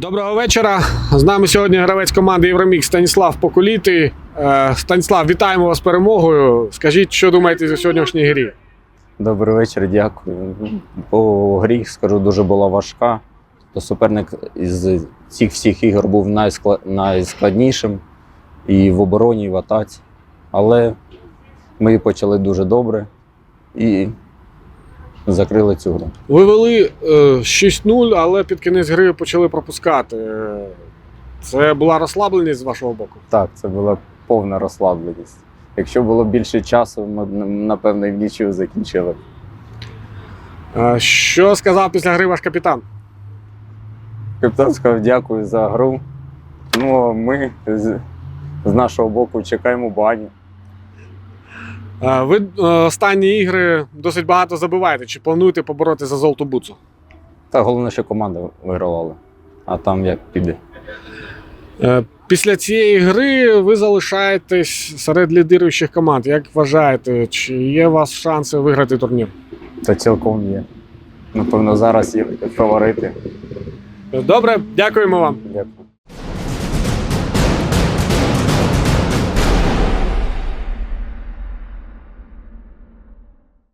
Доброго вечора. З нами сьогодні гравець команди Євромікс Станіслав Покуліти. Е, Станіслав, вітаємо вас з перемогою. Скажіть, що думаєте за сьогоднішній грі? Добрий вечір, дякую. По грі, скажу, дуже була важка. То суперник із цих всіх ігор був найскла- найскладнішим і в обороні, і в атаці. Але ми почали дуже добре і закрили цю гру. Ви вели е, 6-0, але під кінець гри почали пропускати. Е, Це була розслабленість з вашого боку. Так, це була повна розслабленість. Якщо було більше часу, ми б напевно і в нічого закінчили. Е, Що сказав після гри ваш капітан? Капітан сказав дякую за гру. Ну, а ми з, з нашого боку чекаємо баню. Е, Ви е, останні ігри досить багато забиваєте. Чи плануєте побороти за золоту буцу? Та головне, що команда вигравала. А там як піде. Е, Після цієї гри ви залишаєтесь серед лідируючих команд. Як вважаєте, чи є у вас шанси виграти турнір? Та цілком є. Напевно, зараз є фаворити. Добре, дякуємо вам. Дякую.